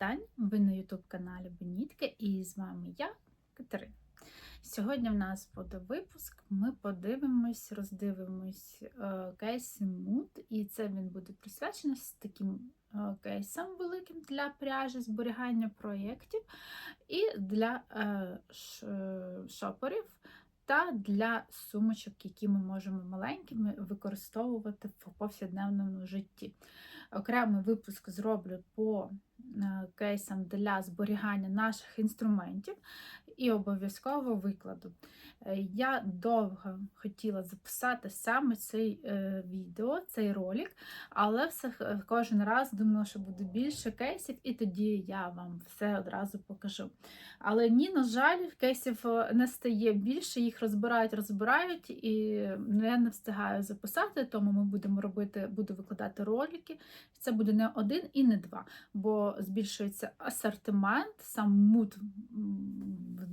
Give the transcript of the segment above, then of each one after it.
вітань! Ви на YouTube каналі Бенітки і з вами я, Катерина. Сьогодні в нас буде випуск. Ми подивимось, роздивимось е, кейси Mood, і це він буде присвячений з таким е, кейсом великим для пряжі, зберігання проєктів і для е, ш, шоперів. Та для сумочок, які ми можемо маленькими використовувати в повсякденному житті. Окремий випуск зроблю по е, кейсам для зберігання наших інструментів і обов'язково викладу. Е, Я довго хотіла записати саме цей е, відео, цей ролик, але все, кожен раз думала, що буде більше кейсів, і тоді я вам все одразу покажу. Але ні, на жаль, кейсів не стає більше, їх розбирають, розбирають, і я не встигаю записати, тому ми будемо робити, буду викладати ролики. Це буде не один і не два, бо збільшується асортимент, сам мут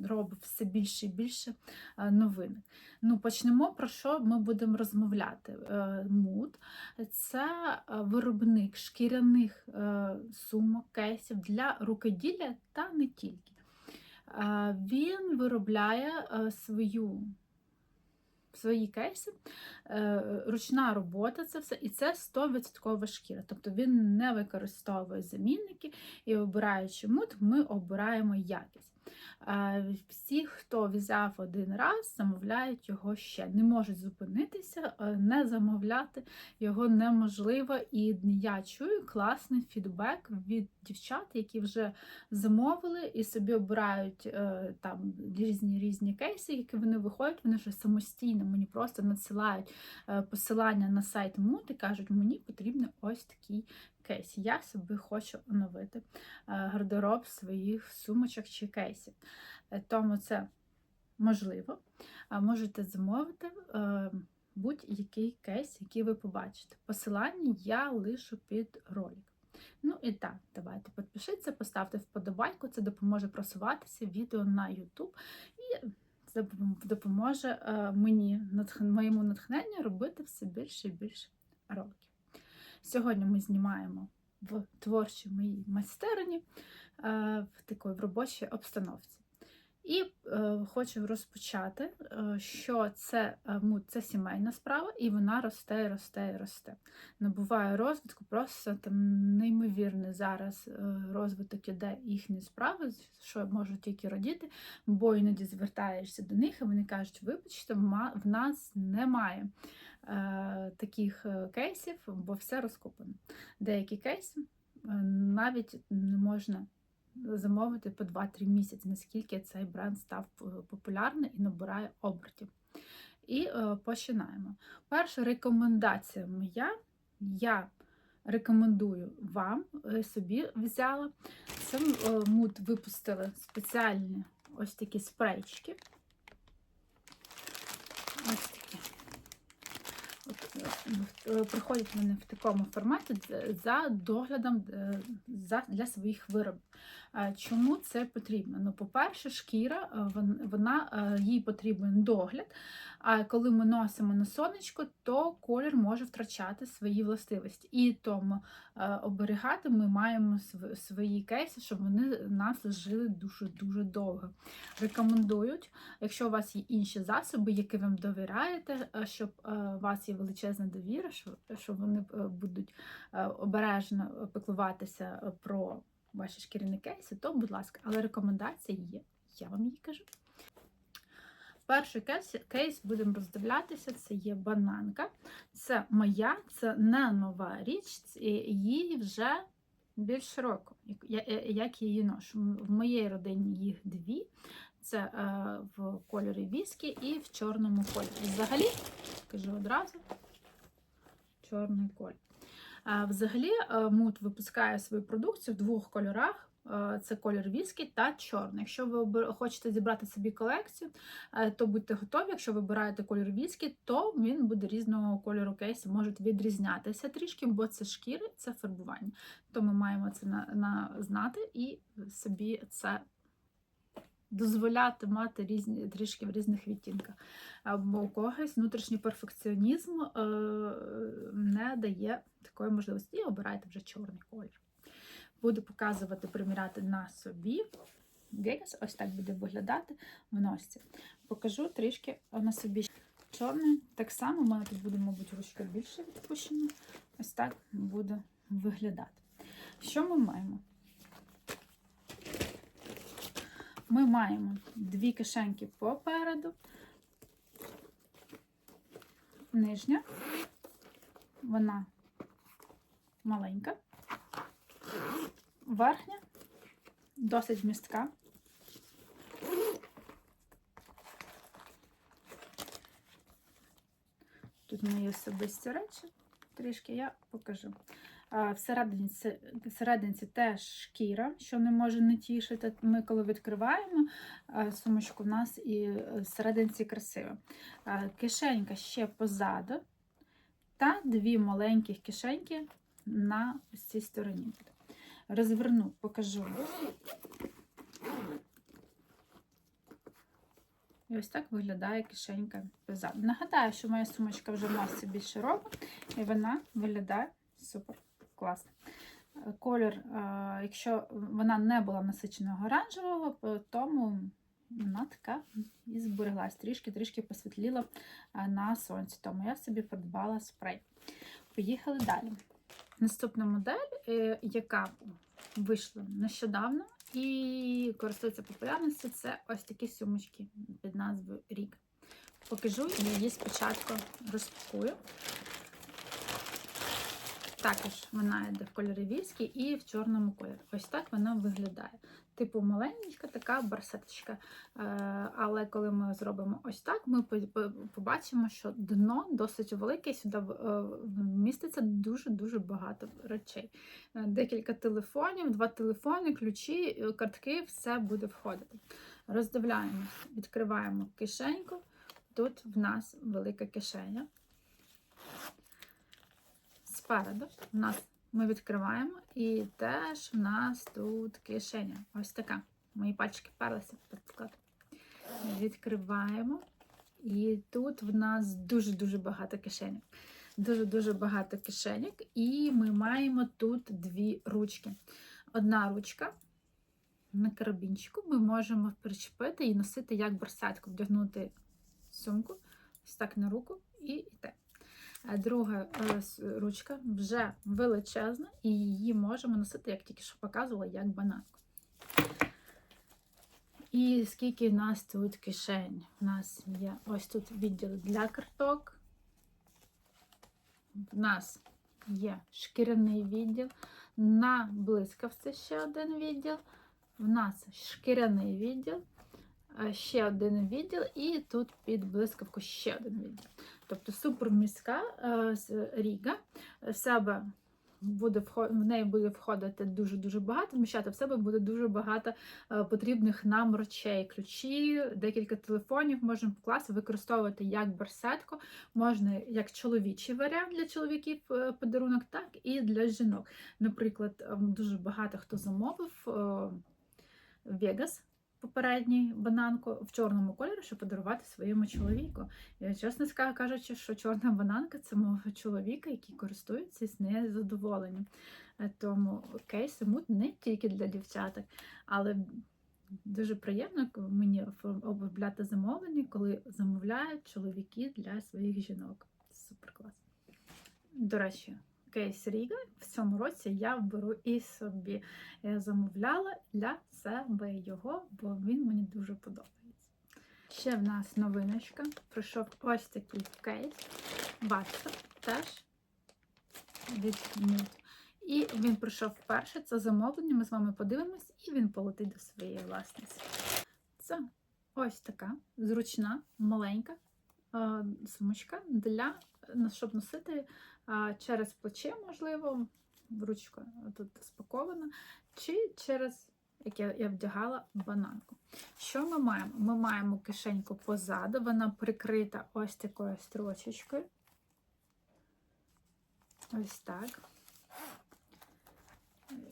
робить все більше і більше е, новин. Ну, почнемо про що ми будемо розмовляти. Е, Мут це е, виробник шкіряних сумок, кейсів для рукоділля та не тільки. Він виробляє свою свої кейси, е, ручна робота це все, і це 100% шкіра. Тобто він не використовує замінники, і обираючи мут, ми обираємо якість. Всі, хто взяв один раз, замовляють його ще. Не можуть зупинитися, е, не замовляти його неможливо. І я чую класний фідбек від дівчат, які вже замовили і собі обирають е, там різні різні кейси, які вони виходять, вони вже самостійно мені просто надсилають е, посилання на сайт Мут і кажуть, мені потрібен ось такий кейс. Я собі хочу оновити е, гардероб своїх сумочок чи кейсів. Е, Тому це можливо. Можете замовити е, будь-який кейс, який ви побачите. Посилання я лишу під ролик. Ну і так, давайте підпишіться, поставте вподобайку, це допоможе просуватися відео на YouTube і допоможе мені, моєму натхненню робити все більше і більше роликів. Сьогодні ми знімаємо в творчій моїй майстерні е, в такій робочій обстановці. І е, хочу розпочати, е, що це, е, це сімейна справа, і вона росте, росте, росте. Набуває розвитку, просто там неймовірний зараз е, розвиток іде їхньої справи, що можуть тільки родити, бо іноді звертаєшся до них, і вони кажуть, вибачте, в нас немає е, таких кейсів, бо все розкуплено. Деякі кейси навіть не можна замовити по 2-3 місяці, наскільки цей бренд став популярним популярний і набирає обертів. І е, починаємо. Перша рекомендація моя. Я рекомендую вам е, собі взяла. Сам е, мут випустили спеціальні ось такі спрейчики. Ось такі. От, е, приходять вони в такому форматі за доглядом е, для своїх виробів. Е, Чому це потрібно? Ну, по-перше, шкіра, е, вона, е, їй потрібен догляд, а коли ми носимо на сонечко, то колір може втрачати свої властивості. І тому е, оберігати ми маємо свої кейси, щоб вони нас жили дуже-дуже довго. Рекомендують, якщо у вас є інші засоби, які вам довіряєте, е, щоб е, у вас є величезна довіра, що, що вони е, будуть е, обережно піклуватися е, про ваші шкіряні кейси, то, будь ласка, але рекомендація є. Я вам її кажу. Перший кейс, кейс будемо роздивлятися, це є бананка. Це моя, це не нова річ, їй вже більше року, як її ношу. В моїй родині їх дві. Це е, в кольорі віскі і в чорному кольорі. Взагалі, кажу одразу, чорний колір. Взагалі, е, Мут випускає свою продукцію в двох кольорах. Е, Це колір віскі та чорний. Якщо ви хочете зібрати собі колекцію, е, то будьте готові. Якщо ви обираєте колір віскі, то він буде різного кольору кейсу, можуть відрізнятися трішки, бо це шкіри, це фарбування. То ми маємо це на, на знати і собі це дозволяти мати різні трішки в різних відтінках. Або у когось внутрішній перфекціонізм е, не дає такої можливості. І обирайте вже чорний колір. буду показувати, приміряти на собі. Вегас ось так буде виглядати в носці. Покажу трішки на собі чорне. Так само, у мене тут буде, мабуть, ручка більше відпущена. Ось так буде виглядати. Що ми маємо? Ми маємо дві кишеньки попереду. Нижня, вона маленька, верхня, досить містка. Тут мої особисті речі, трішки я покажу. А, Всередині всерединці теж шкіра, що не може не тішити. Ми, коли відкриваємо сумочку, у нас і е, всерединці красиво. Кишенька ще позаду, та дві маленькі кишеньки на цій стороні. Розверну, покажу. І ось так виглядає кишенька позаду. Нагадаю, що моя сумочка вже в масі більш широка, і вона виглядає супер класно. Е, Колір, е, якщо вона не була насиченого оранжевого, тому вона така і збереглась. Трішки-трішки посвітліла е, на сонці. Тому я собі придбала спрей. Поїхали далі. Наступна модель, е, яка вийшла нещодавно і користується популярністю, це ось такі сумочки під назвою Рік. Покажу її спочатку розпакую. Також вона йде в кольорі віскі і в чорному кольорі. Ось так вона виглядає. Типу маленька така барсеточка. Е, Але коли ми зробимо ось так, ми по- по- побачимо, що дно досить велике, сюди е, міститься дуже-дуже багато речей. Е, Декілька телефонів, два телефони, ключі, картки, все буде входити. Роздивляємося, відкриваємо кишеньку. Тут в нас велика кишеня. Спереду в нас ми відкриваємо, і теж в нас тут кишеня. Ось така. Мої пальчики перлися підклад. Відкриваємо. І тут в нас дуже-дуже багато кишеньок. Дуже-дуже багато кишеньок. І ми маємо тут дві ручки. Одна ручка на карабінчику ми можемо причепити і носити як барсетку, вдягнути сумку, ось так на руку і йти. А Друга е, ручка вже величезна, і її можемо носити, як тільки що показувала, як бананку. І скільки в нас тут кишень? У нас є ось тут відділ для карток. В нас є шкіряний відділ. На блискавці ще один відділ. В нас шкіряний відділ, е, ще один відділ, і тут під блискавку ще один відділ. Тобто суперміська е, Ріга себе буде в неї буде входити дуже-дуже багато, вміщати в себе буде дуже багато е, потрібних нам речей, ключі, декілька телефонів можемо покласти, використовувати як барсетку, можна як чоловічий варіант для чоловіків е, подарунок, так і для жінок. Наприклад, дуже багато хто замовив Вегас. Попередній бананку в чорному кольорі, щоб подарувати своєму чоловіку. Я чесно кажучи, що чорна бананка це мого чоловіка, який користується з нею. Е, Тому кейси мут не тільки для дівчаток, але дуже приємно мені обробляти замовлення, коли замовляють чоловіки для своїх жінок. Супер клас. До речі, кейс Ріга в цьому році я беру і собі. Я замовляла для себе його, бо він мені дуже подобається. Ще в нас новиночка. Прийшов ось такий кейс. Бачите, теж від Mood. І він прийшов вперше. Це замовлення. Ми з вами подивимось, і він полетить до своєї власниці. Це ось така зручна, маленька е, сумочка для щоб носити через плече, можливо, ручка тут спакована, чи через як я, я вдягала бананку. Що ми маємо? Ми маємо кишеньку позаду, вона прикрита ось такою строчечкою. Ось так.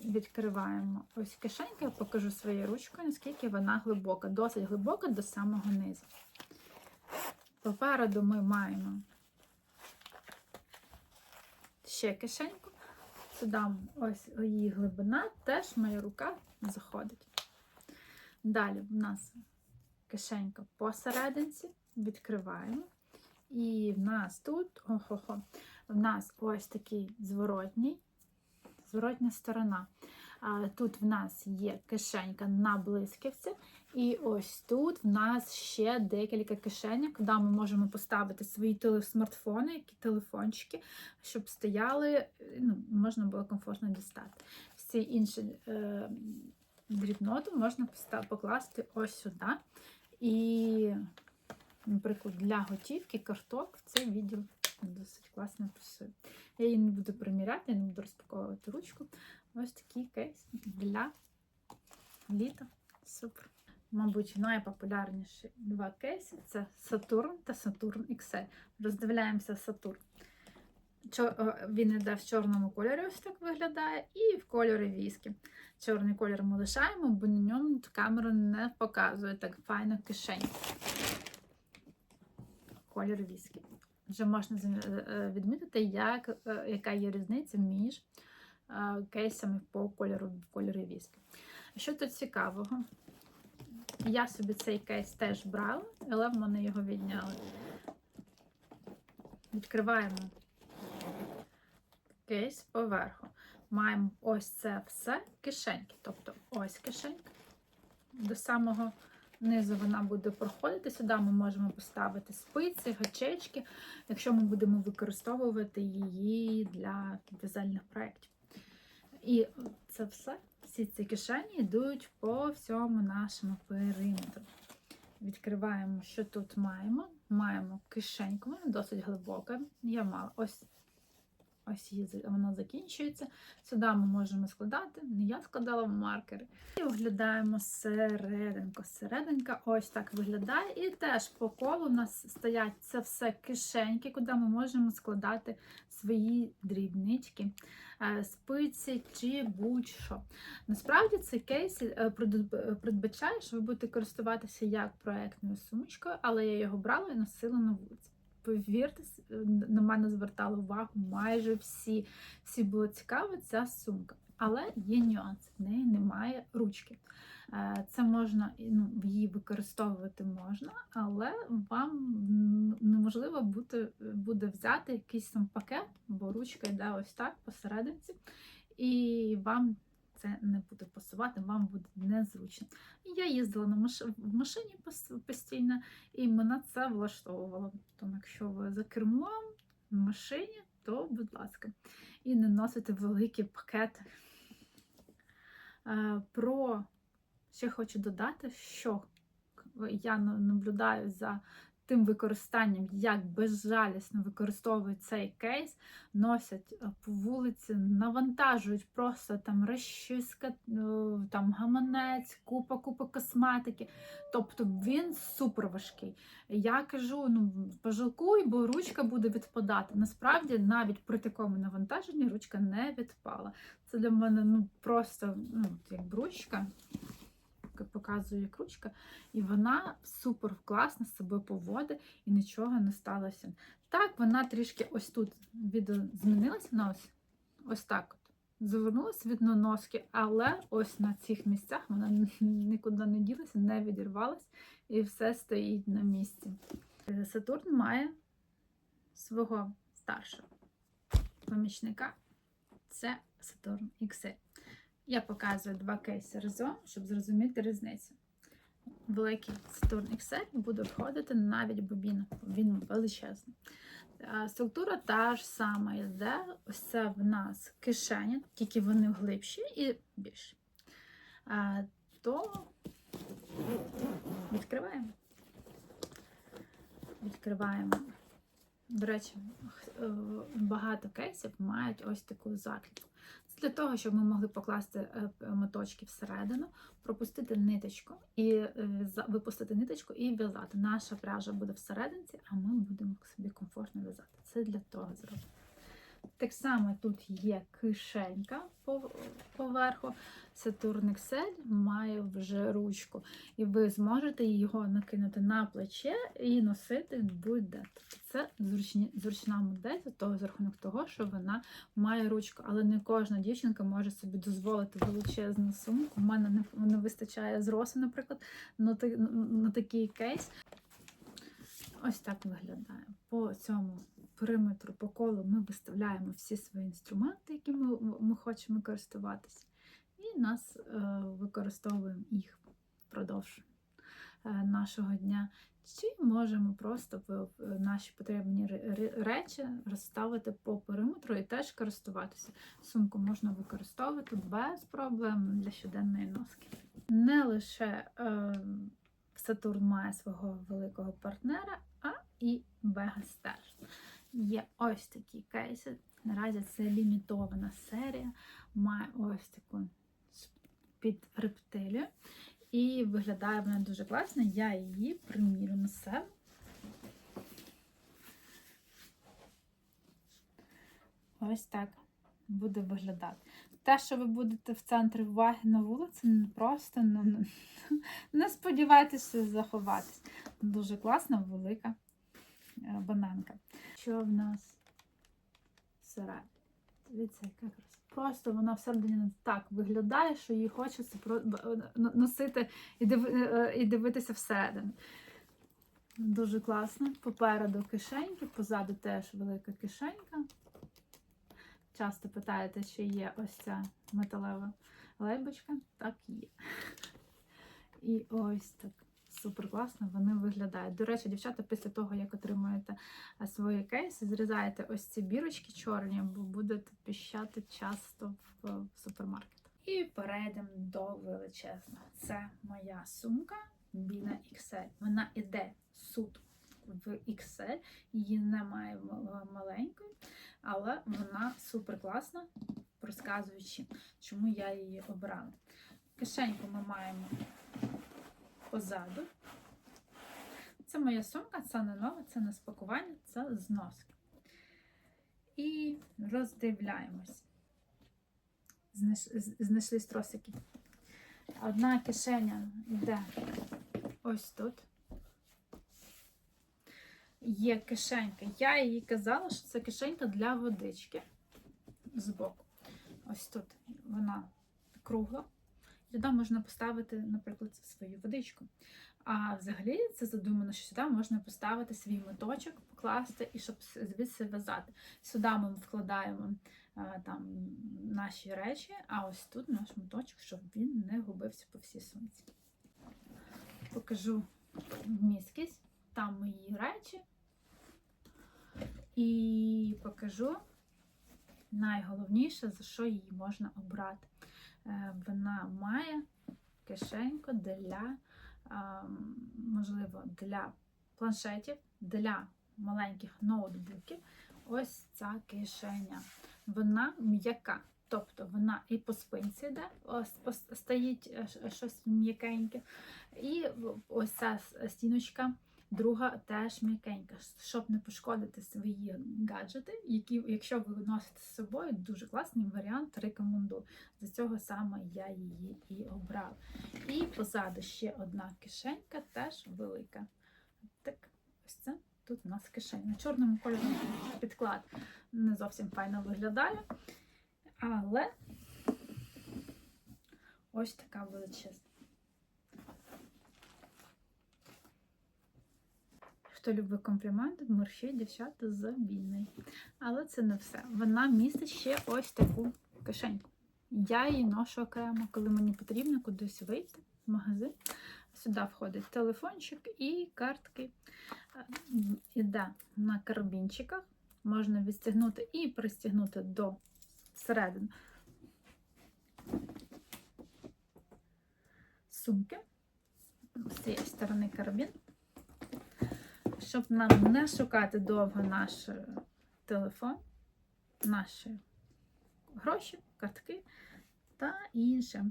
Відкриваємо ось кишеньку, я покажу своєю ручкою, наскільки вона глибока, досить глибока до самого низу. Попереду ми маємо ще кишеньку. Сюди ось її глибина, теж моя рука заходить. Далі в нас кишенька посерединці, відкриваємо. І в нас тут, охо-хо, в нас ось такий зворотній, зворотня сторона. Тут в нас є кишенька на блискавці, і ось тут в нас ще декілька кишеньок, куди ми можемо поставити свої смартфони, які телефончики, щоб стояли, ну, можна було комфортно дістати. Всі інші е, дрібноти можна покласти ось сюди. І, наприклад, для готівки карток цей відділ досить класно працює. Я її не буду приміряти, я не буду розпаковувати ручку. Ось такий кейс для літа. Супер. Мабуть, найпопулярніші два кейси це Saturn та Saturn XL. Роздивляємося е, Він іде в чорному кольорі, ось так виглядає, і в кольорі віскі. Чорний колір ми лишаємо, бо на ньому камера не показує так файно кишень. Колір віскі. Вже можна е, е, відмітити, як, е, яка є різниця між кейсами по кольору в кольорі віскі. Що тут цікавого? Я собі цей кейс теж брала, але в мене його відняли. Відкриваємо кейс поверху. Маємо ось це все кишеньки. Тобто ось кишенька. До самого низу вона буде проходити. Сюди ми можемо поставити спиці, гачечки, якщо ми будемо використовувати її для в'язальних проєктів. І це все, всі ці кишені йдуть по всьому нашому периметру. Відкриваємо, що тут маємо. Маємо кишеньку, вона досить глибока. Я мала ось ось її вона закінчується. Сюди ми можемо складати. Не я складала маркери. І оглядаємо серединку. Серединка ось так виглядає. І теж по колу у нас стоять це все кишеньки, куди ми можемо складати свої дрібнички, е, спиці чи будь-що. Насправді цей кейс е, передбачає, що ви будете користуватися як проектною сумочкою, але я його брала і носила на вулиці. Повірте, е, на мене звертали увагу майже всі. Всі було цікаво ця сумка. Але є нюанс, в неї немає ручки. Е, Це можна ну, її використовувати можна, але вам неможливо буде, буде взяти якийсь там пакет, бо ручка йде ось так посерединці, і вам це не буде пасувати, вам буде незручно. Я їздила на маш... в машині постійно, і мене це влаштовувало. Тому якщо ви за кермом в машині, то будь ласка, і не носите великі пакети. Е, Про ще хочу додати, що я наблюдаю за тим використанням, як безжалісно використовують цей кейс, носять е, по вулиці, навантажують просто там розчіска, е, там гаманець, купа, купа косметики. Тобто він супер важкий. Я кажу, ну пожалкуй, бо ручка буде відпадати. Насправді, навіть при такому навантаженні ручка не відпала. Це для мене ну просто ну, як ручка. Показую як ручка, і вона супер класно собою поводить і нічого не сталося. Так, вона трішки ось тут змінилася, вона ось, так от. Завернулася від носки, але ось на цих місцях вона нікуди не ділася, не відірвалась і все стоїть на місці. Сатурн має свого старшого помічника. Це Сатурн XL. Я показую два кейси разом, щоб зрозуміти різницю. Великий Saturn XL буде входити навіть бобіна, він величезний. Структура та ж сама йде. Ось це в нас кишені, тільки вони глибші і більші. То відкриваємо. Відкриваємо. До речі, е, багато кейсів мають ось таку закліпку. Для того, щоб ми могли покласти е, моточки всередину, пропустити ниточку і е, випустити ниточку і в'язати. Наша пряжа буде всерединці, а ми будемо собі комфортно в'язати. Це для того зроблено. Так само тут є кишенька поверху. Saturn XL має вже ручку, і ви зможете його накинути на плече і носити будь-де. Тобто це зручні, зручна модель того, за рахунок того, що вона має ручку. Але не кожна дівчинка може собі дозволити величезну сумку. У мене не, не вистачає зросу, наприклад, на, та- на такий кейс. Ось так виглядає. По цьому периметру, по колу ми виставляємо всі свої інструменти, які ми, хочемо користуватися, і нас е, використовуємо їх впродовж е, нашого дня. Чи можемо просто наші потрібні ре- ре- речі розставити по периметру і теж користуватися. Сумку можна використовувати без проблем для щоденної носки. Не лише е, Сатурн має свого великого партнера, а і Vegas теж. Є ось такі кейси. Наразі це лімітована серія, має ось таку під рептилію. І виглядає вона дуже класно. Я її примірю на себе. Ось так буде виглядати. Те, що ви будете в центрі уваги на вулиці, не просто не, не, не сподівайтеся заховатись. Дуже класна, велика бананка. Що в нас всередині? Дивіться, яка краса. Просто вона всередині так виглядає, що її хочеться н- носити е, і дивитися всередину. Дуже класно. Попереду кишеньки, позаду теж велика кишенька. Часто питаєте, чи є ось ця металева лейбочка. Так є. І ось так. Супер класно вони виглядають. До речі, дівчата, після того, як отримуєте а, свої кейси, зрізаєте ось ці бірочки чорні, бо будете піщати часто в, супермаркетах. І перейдемо до величезного. Це моя сумка Біна XL. Вона іде суд в XL, її немає маленької, але вона супер класна, розказуючи, чому я її обрала. Кишеньку ми маємо позаду. Це моя сумка, це не нова, це не спакування, це зноски. І роздивляємось. Знайш- з- Знайшли тросики. Одна кишеня йде ось тут. Є кишенька. Я їй казала, що це кишенька для водички збоку. Ось тут вона кругла. Сюди можна поставити, наприклад, свою водичку. А взагалі це задумано, що сюди можна поставити свій моточок, покласти і щоб звідси в'язати. Сюди ми вкладаємо а, там наші речі, а ось тут наш моточок, щоб він не губився по всій сумці. Покажу міскість, там мої речі. І покажу найголовніше, за що її можна обрати. Е, Вона має кишеньку для, ем, можливо, для планшетів, для маленьких ноутбуків. Ось ця кишеня. Вона м'яка. Тобто вона і по спинці йде, стоїть е, щось м'якеньке. І ось ця стіночка, друга теж м'якенька, щоб не пошкодити свої гаджети, які, якщо ви носите з собою, дуже класний варіант, рекомендую. За цього саме я її і обрала. І позаду ще одна кишенька, теж велика. Так, ось це тут у нас кишеня. На чорному кольорі підклад не зовсім файно виглядає. Але ось така величезна. Хто любить компліменти, мерщі дівчата з. Але це не все. Вона містить ще ось таку кишеньку. Я її ношу окремо, коли мені потрібно кудись вийти в магазин. Сюди входить телефончик і картки. Е, Іде на карабінчиках. Можна відстігнути і пристігнути до середини сумки. З цієї сторони карабін. Щоб нам не шукати довго наш е, телефон, наші гроші, картки та інше.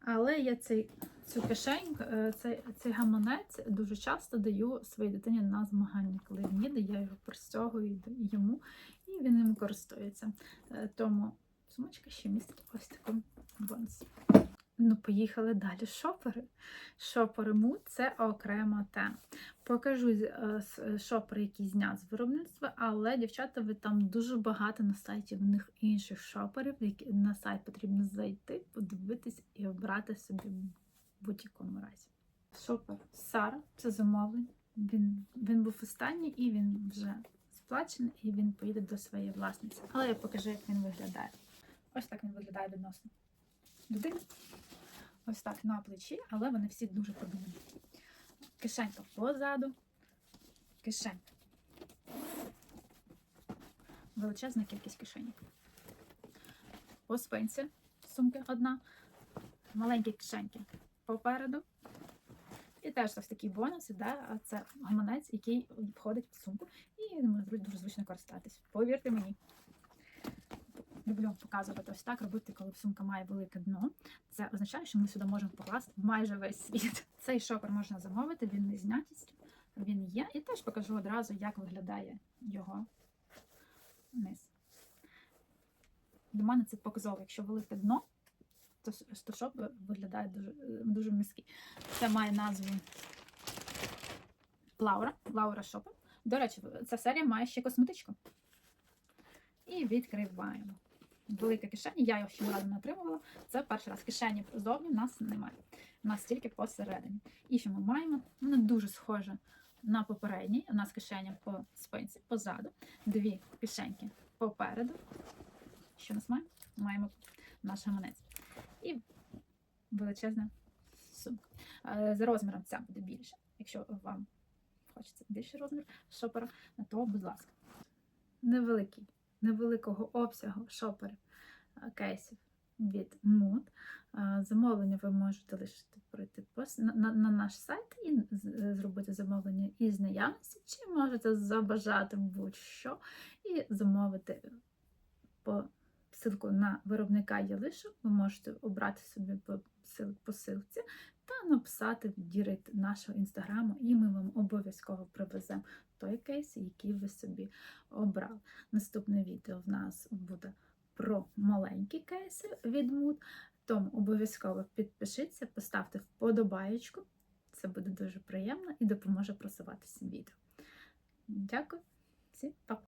Але я цей, цю кишеньку, е, цей, цей гаманець дуже часто даю своїй дитині на змагання. Коли він їде, я його пристягую йому, і він ним користується. Е, Тому сумочка ще містить ось таку бонус. Ну, поїхали далі. Шопери. Шопери мут це окрема тема. Покажу е, с- шопери, які знят з виробництва, але дівчата, ви там дуже багато на сайті в них інших шоперів, які на сайт потрібно зайти, подивитись і обрати собі в будь-якому разі. Шопер Сара, це замовлення. Він, він був останній і він вже сплачений, і він поїде до своєї власниці. Але я покажу, як він виглядає. Ось так він виглядає відносно людини. Ось так на плечі, але вони всі дуже продумані. Кишенька позаду, кишенька. Величезна кількість кишеньок. По спинці сумки одна, маленькі кишеньки попереду. І теж ось такий бонус іде, це гаманець, який входить в сумку, і ним дуже зручно користатись. Повірте мені. Люблю показувати ось так, робити, коли сумка має велике дно. Це означає, що ми сюди можемо покласти майже весь світ. Цей шопер можна замовити, він не знятістю, він є. І теж покажу одразу, як виглядає його низ. Для мене це показово, якщо велике дно, то, то шоп виглядає дуже, дуже міський. Це має назву Лаура. Лаура Шопер. До речі, ця серія має ще косметичку. І відкриваємо. Велика кишеня, я його ще разу не отримувала. Це перший раз. Кишені зовні в нас немає. У нас тільки посередині. І що ми маємо? Воно дуже схоже на попередній. У нас кишеня по спинці, позаду, дві кишеньки попереду. Що у нас маємо? Маємо наш гаманець. І величезна сумка. Е, За розміром ця буде більше. Якщо вам хочеться більший розмір шопера, то будь ласка. Невеликий, невеликого обсягу шоперів е, кейсів від Mood. Е, Замовлення ви можете лише пройти на, на, на наш сайт і зробити замовлення із наявності, чи можете забажати будь-що і замовити по ссылку на виробника Ялишу. Ви можете обрати собі по посилці та написати дірект нашого інстаграму, і ми вам обов'язково привеземо той кейс, який ви собі обрали. Наступне відео в нас буде про маленькі кейси від Mood, тому обов'язково підпишіться, поставте вподобаєчку. Це буде дуже приємно і допоможе просуватися відео. Дякую, всім па!